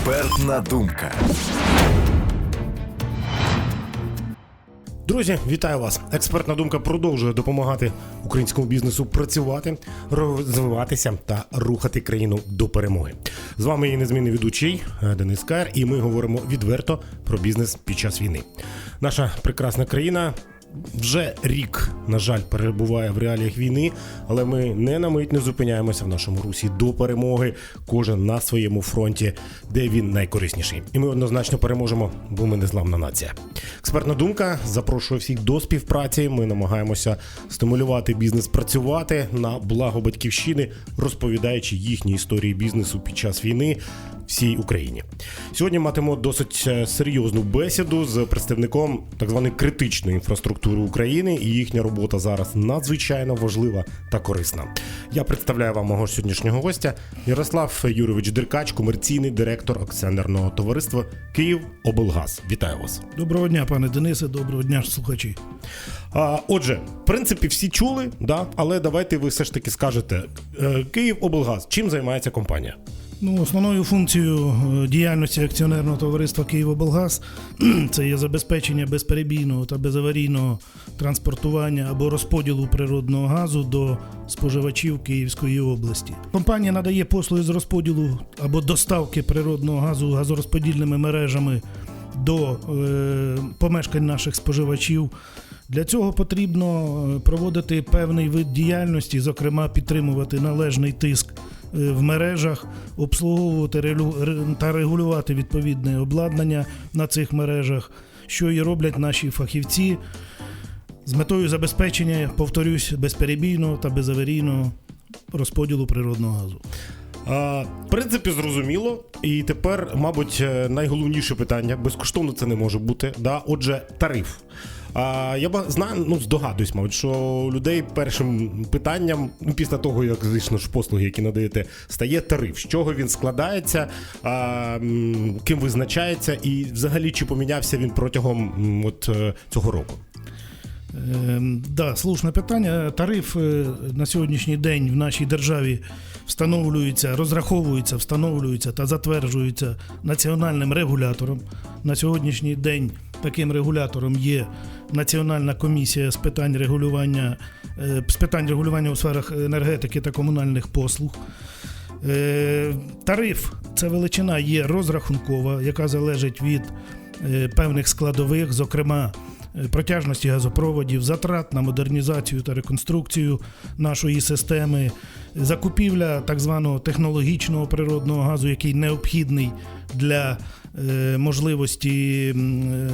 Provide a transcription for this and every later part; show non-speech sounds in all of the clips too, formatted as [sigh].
Експертна думка. Друзі, вітаю вас! Експертна думка продовжує допомагати українському бізнесу працювати, розвиватися та рухати країну до перемоги. З вами її незмінний ведучий е, Денис Кар, і ми говоримо відверто про бізнес під час війни. Наша прекрасна країна. Вже рік, на жаль, перебуває в реаліях війни, але ми не на мить не зупиняємося в нашому русі до перемоги. Кожен на своєму фронті, де він найкорисніший. І ми однозначно переможемо, бо ми не зламна нація. Експертна думка запрошує всіх до співпраці. Ми намагаємося стимулювати бізнес працювати на благо батьківщини, розповідаючи їхні історії бізнесу під час війни всій Україні. Сьогодні матимемо досить е, серйозну бесіду з представником так званої критичної інфраструктури України, і їхня робота зараз надзвичайно важлива та корисна. Я представляю вам мого сьогоднішнього гостя Ярослав Юрович Деркач, комерційний директор акціонерного товариства Київ Облгаз. Вітаю вас. Доброго дня, пане Денисе, доброго дня, слухачі. А, отже, в принципі, всі чули, да? але давайте ви все ж таки скажете: е, Київ Облгаз, чим займається компанія? Ну, основною функцією е, діяльності акціонерного товариства «Київоблгаз» [clears throat] це є забезпечення безперебійного та безаварійного транспортування або розподілу природного газу до споживачів Київської області. Компанія надає послуги з розподілу або доставки природного газу газорозподільними мережами до е, помешкань наших споживачів. Для цього потрібно е, проводити певний вид діяльності, зокрема підтримувати належний тиск в мережах, обслуговувати та регулювати відповідне обладнання на цих мережах, що і роблять наші фахівці з метою забезпечення, повторюсь, безперебійного та безаварійного розподілу природного газу. В принципі, зрозуміло. І тепер, мабуть, е, найголовніше питання безкоштовно це не може бути. Да? Отже, тариф. А, я знаю, ну здогадуюсь, мабуть, що людей першим питанням, ну, після того, як звісно ж послуги, які надаєте, стає тариф. З чого він складається, а, ким визначається, і взагалі чи помінявся він протягом от, е, цього року? Ем, Да, слушне питання. Тариф е, на сьогоднішній день в нашій державі встановлюється, розраховується, встановлюється та затверджується національним регулятором. На сьогоднішній день таким регулятором є Національна комісія з питань регулювання е, з питань регулювання у сферах енергетики та комунальних послуг. Е, Тариф це величина є розрахункова, яка залежить від е, певних складових, зокрема протяжності газопроводів, затрат на модернізацію та реконструкцію нашої системи, закупівля так званого технологічного природного газу, який необхідний для е, можливості е,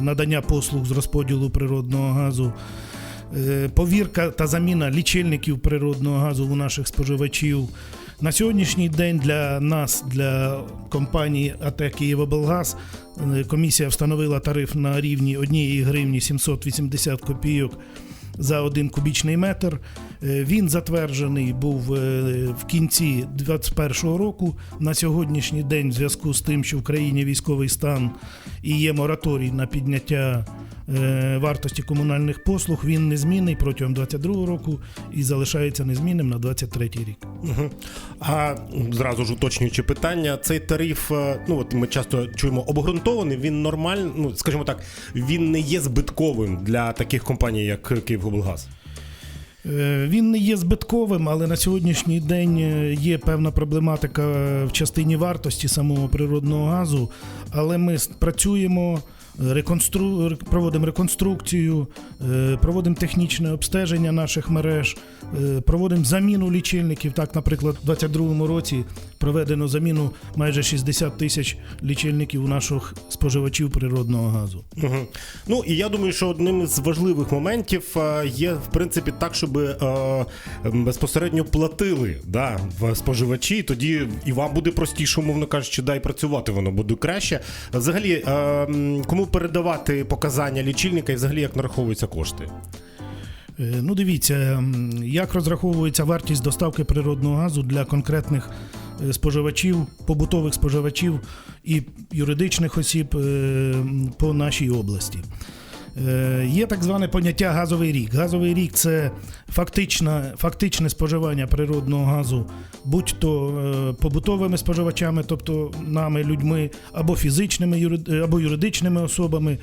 надання послуг з розподілу природного газу. Е, Повірка та заміна лічильників природного газу у наших споживачів. На сьогоднішній день для нас, для компанії АТ «Київоблгаз», е, комісія встановила тариф на рівні 1 гривні 780 копійок за один кубічний метр. Е, Він затверджений був е, в кінці 2021 року. На сьогоднішній день, в зв'язку з тим, що в країні військовий стан і є мораторій на підняття вартості комунальних послуг, він незмінний протягом 2022 року і залишається незмінним на 2023 рік. Угу. А зразу ж уточнюючи питання, цей тариф, е, ну от ми часто чуємо обґрунтований, він нормальний, ну скажімо так, він не є збитковим для таких компаній, як Київоблгаз. Е, Він не є збитковим, але на сьогоднішній день е, є певна проблематика в частині вартості самого природного газу. Але ми працюємо, е, реконстру... проводимо реконструкцію, е, проводимо технічне обстеження наших мереж, е, проводимо заміну лічильників. Так, наприклад, у 2022 році проведено заміну майже 60 тисяч лічильників у наших споживачів природного газу. Угу. Ну і я думаю, що одним із важливих моментів е, є в принципі так, щоб безпосередньо платили да, в споживачі. Тоді і вам буде простіше, умовно кажучи, да, і працювати воно буде краще. Взагалі, е, м, передавати показання лічильника і взагалі як нараховуються кошти? Е, Ну, дивіться, як розраховується вартість доставки природного газу для конкретних е, споживачів, побутових споживачів і юридичних осіб е, по нашій області. Е, Є так зване поняття газовий рік. Газовий рік це фактичне, фактичне споживання природного газу, будь-то е, побутовими споживачами, тобто нами, людьми, або фізичними або юридичними особами.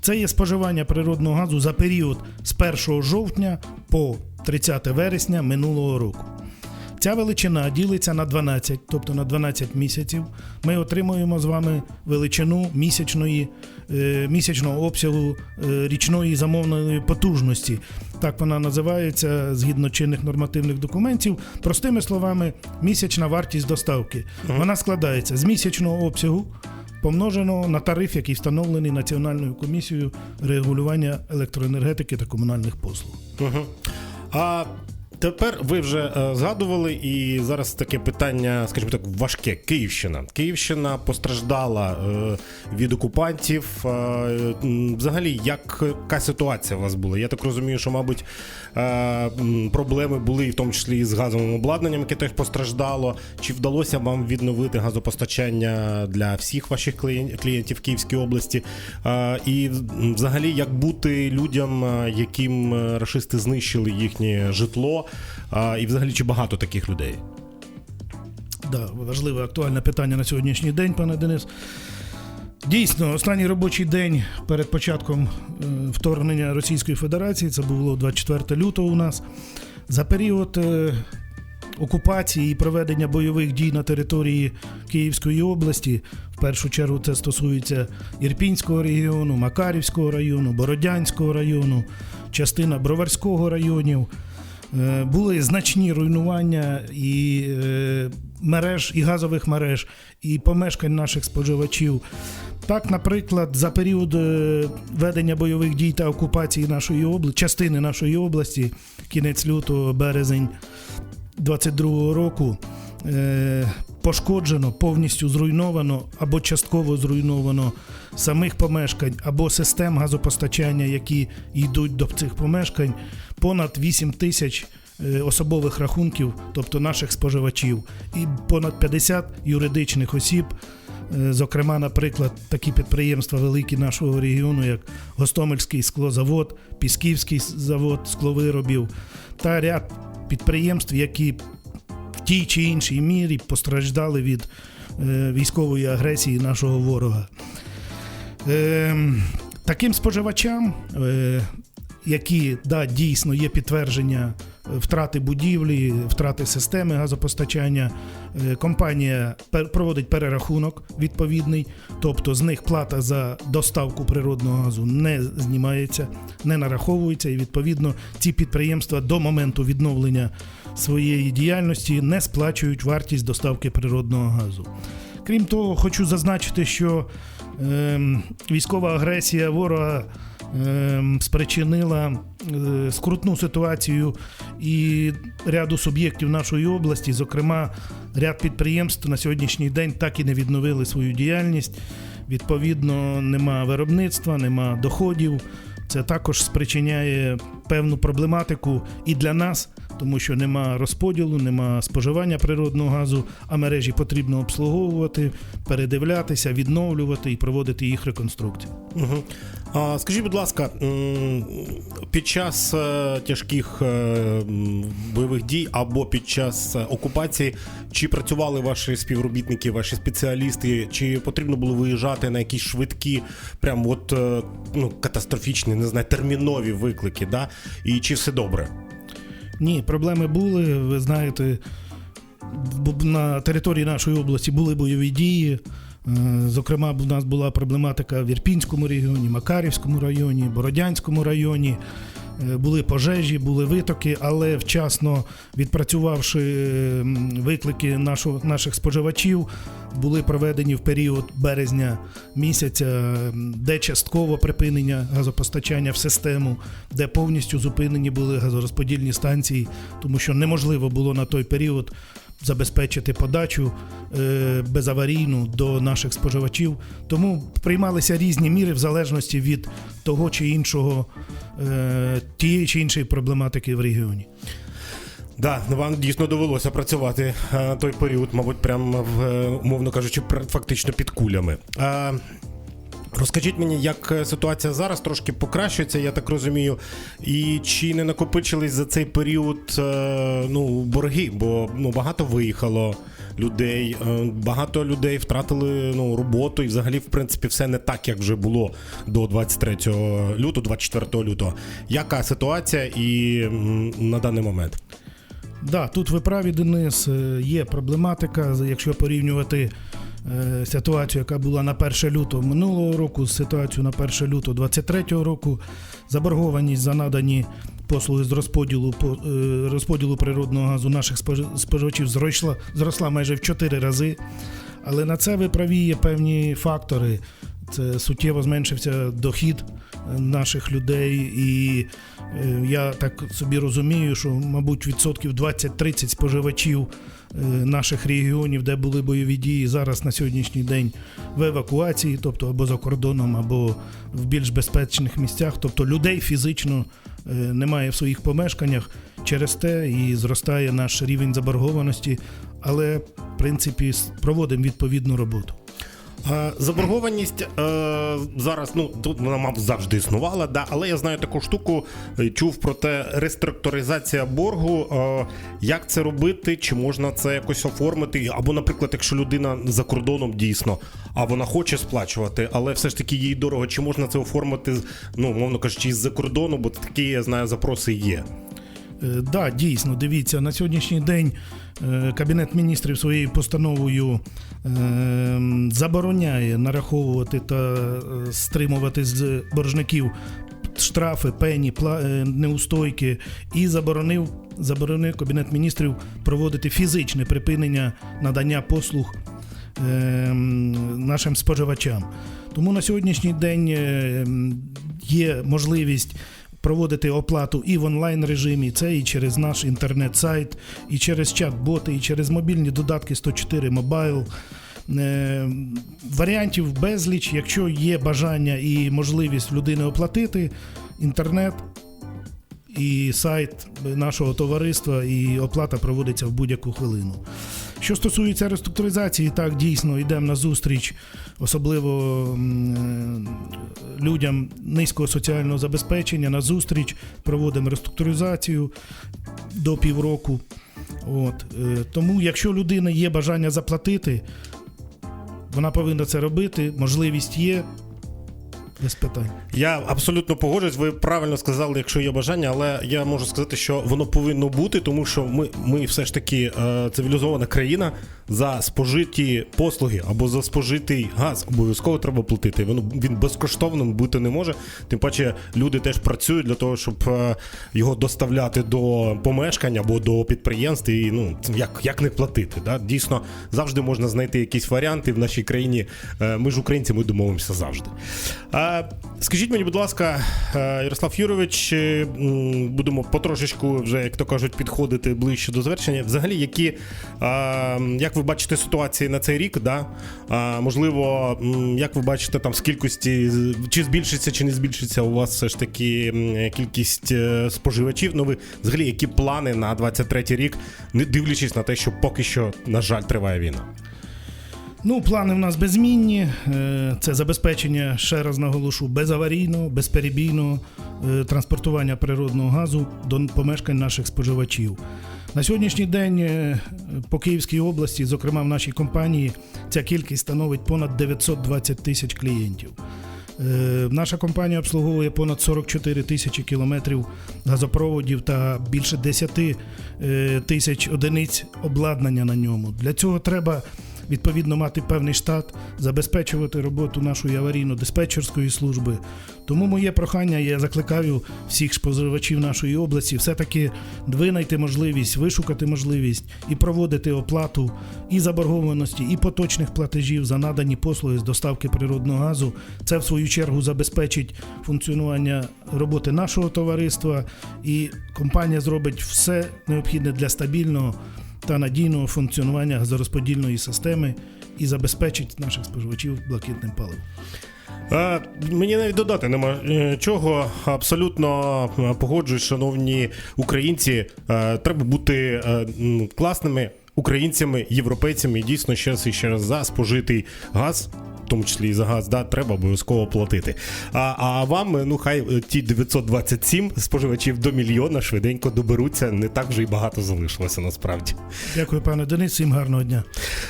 Це є споживання природного газу за період з 1 жовтня по 30 вересня минулого року. Ця величина ділиться на 12, тобто на 12 місяців. Ми отримуємо з вами величину місячної, е, місячного обсягу е, річної замовної потужності. Так вона називається згідно чинних нормативних документів. Простими словами, місячна вартість доставки. Вона складається з місячного обсягу. Помноженого на тариф, який встановлений Національною комісією регулювання електроенергетики та комунальних послуг. Угу. А тепер ви вже е, згадували, і зараз таке питання, скажімо так, важке. Київщина. Київщина постраждала е, від окупантів. Е, взагалі, як, яка ситуація у вас була? Я так розумію, що, мабуть, проблеми були, в тому числі і з газовим обладнанням, яке теж постраждало. Чи вдалося вам відновити газопостачання для всіх ваших клієнтів в Київській області? І взагалі, як бути людям, яким рашисти знищили їхнє житло? Е, І взагалі, чи багато таких людей? Да, важливе актуальне питання на сьогоднішній день, пане Денис. Дійсно, останній робочий день перед початком е, вторгнення Російської Федерації, це було 24 лютого у нас. За період е, окупації і проведення бойових дій на території Київської області, в першу чергу це стосується Ірпінського регіону, Макарівського району, Бородянського району, частина Броварського районів. Е, Були значні руйнування і е, мереж, і газових мереж, і помешкань наших споживачів. Так, наприклад, за період е, ведення бойових дій та окупації нашої області, частини нашої області, кінець лютого, березень 22 року, пошкоджено, повністю зруйновано або частково зруйновано самих помешкань або систем газопостачання, які йдуть до цих помешкань, понад 8 тисяч е, особових рахунків, тобто наших споживачів, і понад 50 юридичних осіб. Е, Зокрема, наприклад, такі підприємства великі нашого регіону, як Гостомельський склозавод, Пісківський завод скловиробів та ряд підприємств, які в тій чи іншій мірі постраждали від е, військової агресії нашого ворога. Ем, таким споживачам, які да, дійсно є підтвердження е, втрати будівлі, втрати системи газопостачання, е, компанія проводить перерахунок відповідний, тобто з них плата за доставку природного газу не знімається, не нараховується, і відповідно ці підприємства до моменту відновлення своєї діяльності не сплачують вартість доставки природного газу. Крім того, хочу зазначити, що ем, військова агресія ворога спричинила е, скрутну ситуацію і ряду суб'єктів нашої області, зокрема, ряд підприємств на сьогоднішній день так і не відновили свою діяльність. Відповідно, нема виробництва, нема доходів. Це також спричиняє певну проблематику і для нас, тому що нема розподілу, нема споживання природного газу, а мережі потрібно обслуговувати, передивлятися, відновлювати і проводити їх реконструкцію. Угу. Скажіть, будь ласка, під час е, тяжких е, бойових дій або під час е, окупації, чи працювали ваші співробітники, ваші спеціалісти, чи потрібно було виїжджати на якісь швидкі, прям от ну, катастрофічні, не знаю, термінові виклики, да? і чи все добре? Ні, проблеми були. Ви знаєте, на території нашої області були бойові дії. Е, Зокрема, у нас була проблематика в Ірпінському регіоні, Макарівському районі, Бородянському районі. Е, Були пожежі, були витоки, але вчасно відпрацювавши е, виклики наших споживачів, були проведені в період березня місяця, де частково припинення газопостачання в систему, де повністю зупинені були газорозподільні станції, тому що неможливо було на той період забезпечити подачу е, безаварійну до наших споживачів. Тому приймалися різні міри в залежності від того чи іншого е, тієї чи іншої проблематики в регіоні. Да, вам дійсно довелося працювати е, той період, мабуть, прямо в, умовно кажучи, фактично під кулями. Е, Розкажіть мені, як е, ситуація зараз трошки покращується, я так розумію, і чи не накопичились за цей період е, ну, борги, бо ну, багато виїхало людей, е, багато людей втратили ну, роботу, і взагалі, в принципі, все не так, як вже було до 23 лютого, 24 лютого. Яка ситуація і на даний момент? Да, тут ви праві, Денис, є проблематика, якщо порівнювати ситуацію, яка була на 1 лютого минулого року, з ситуацією на 1 лютого 23 року, заборгованість за надані послуги з розподілу по- е, розподілу природного газу наших спожи- споживачів зросла, зросла майже в 4 рази. Але на це ви праві є певні фактори. Це суттєво зменшився дохід е, наших людей, і е, я так собі розумію, що, мабуть, відсотків 20-30 споживачів е, наших регіонів, де були бойові дії, зараз на сьогоднішній день в евакуації, тобто або за кордоном, або в більш безпечних місцях. Тобто людей фізично е, немає в своїх помешканнях. Через те і зростає наш рівень заборгованості, але в принципі проводимо відповідну роботу. Е, Заборгованість е, зараз, ну тут вона мав завжди існувала, да, але я знаю таку штуку, е, чув про те реструктуризація боргу. Е, як це робити? Чи можна це якось оформити? Або, наприклад, якщо людина за кордоном дійсно, а вона хоче сплачувати, але все ж таки їй дорого, чи можна це оформити, ну мовно кажучи, із-за кордону, бо такі, я знаю, запроси є. Е, Да, дійсно, дивіться, на сьогоднішній день е, Кабінет міністрів своєю постановою е, забороняє нараховувати та стримувати з боржників штрафи, пені, неустойки і заборонив, заборонив Кабінет міністрів проводити фізичне припинення надання послуг нашим споживачам. Тому на сьогоднішній день є можливість проводити оплату і в онлайн режимі, це і через наш інтернет-сайт, і через чат-боти, і через мобільні додатки 104 Mobile. Е, Варіантів безліч, якщо є бажання і можливість людини оплатити, інтернет і сайт нашого товариства, і оплата проводиться в будь-яку хвилину. Що стосується реструктуризації, так дійсно йдемо на зустріч, особливо е, людям низького соціального забезпечення. На зустріч проводимо реструктуризацію до півроку. От. е, Тому, якщо людина є бажання заплатити, вона повинна це робити. Можливість є. Без питань. Я абсолютно погоджуюсь. Ви правильно сказали, якщо є бажання, але я можу сказати, що воно повинно бути, тому що ми, ми все ж таки е, цивілізована країна за спожиті послуги або за спожитий газ обов'язково треба платити. Воно він безкоштовним бути не може. Тим паче люди теж працюють для того, щоб е, його доставляти до помешкань або до підприємств. І ну як, як не платити? Да? Дійсно, завжди можна знайти якісь варіанти в нашій країні. Е, Ми ж українці, ми домовимося завжди. Скажіть мені, будь ласка, е, Ярослав Юрович, будемо потрошечку вже, як то кажуть, підходити ближче до завершення. Взагалі, які, е, ви бачите ситуації на цей рік, да? Е, можливо, як ви бачите там з кількості, чи збільшиться, чи не збільшиться у вас все ж таки кількість е, споживачів? Ну ви взагалі, які плани на 23 рік, не дивлячись на те, що поки що, на жаль, триває війна? Ну, плани в нас безмінні. Е, Це забезпечення, ще раз наголошу, безаварійного, безперебійного е, транспортування природного газу до помешкань наших споживачів. На сьогоднішній день е, по Київській області, зокрема в нашій компанії, ця кількість становить понад 920 тисяч клієнтів. Е, Наша компанія обслуговує понад 44 тисячі кілометрів газопроводів та більше 10 е, тисяч одиниць обладнання на ньому. Для цього треба відповідно мати певний штат, забезпечувати роботу нашої аварійно-диспетчерської служби. Тому моє прохання, я закликаю всіх споживачів нашої області все-таки винайти можливість, вишукати можливість і проводити оплату і заборгованості, і поточних платежів за надані послуги з доставки природного газу. Це в свою чергу забезпечить функціонування роботи нашого товариства, і компанія зробить все необхідне для стабільного та надійного функціонування газорозподільної системи і забезпечить наших споживачів блакитним паливом. Е, Мені навіть додати нема е, чого. Абсолютно е, погоджуюсь, шановні українці. Е, Треба бути е, класними українцями, європейцями. І Дійсно, ще раз і ще раз за спожитий газ. В тому числі і за газ, да, треба обов'язково платити. А, а вам, ну хай е, ті 927 споживачів до мільйона швиденько доберуться. Не так вже й багато залишилося насправді. Дякую, пане Денис. Всім гарного дня.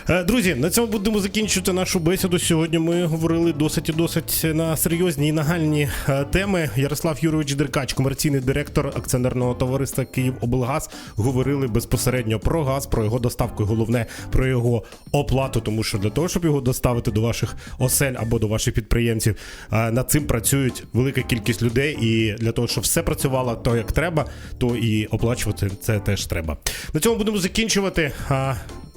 Е, Друзі, на цьому будемо закінчувати нашу бесіду. Сьогодні ми говорили досить і досить на серйозні і нагальні е, теми. Ярослав Юрович Деркач, комерційний директор акціонерного товариства Київоблгаз, говорили безпосередньо про газ, про його доставку, і головне про його оплату. Тому що для того, щоб його доставити до ваших осель або до ваших підприємців, над цим працюють велика кількість людей. І для того, щоб все працювало то як треба, то і оплачувати це теж треба. На цьому будемо закінчувати.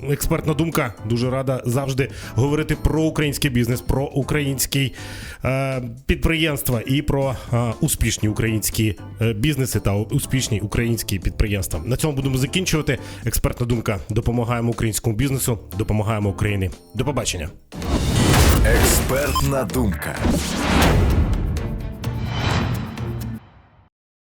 Експертна думка дуже рада завжди говорити про український бізнес, про українські е, підприємства і про е, успішні українські е, бізнеси та успішні українські підприємства. На цьому будемо закінчувати. Експертна думка. Допомагаємо українському бізнесу, допомагаємо Україні. До побачення. Експертна думка.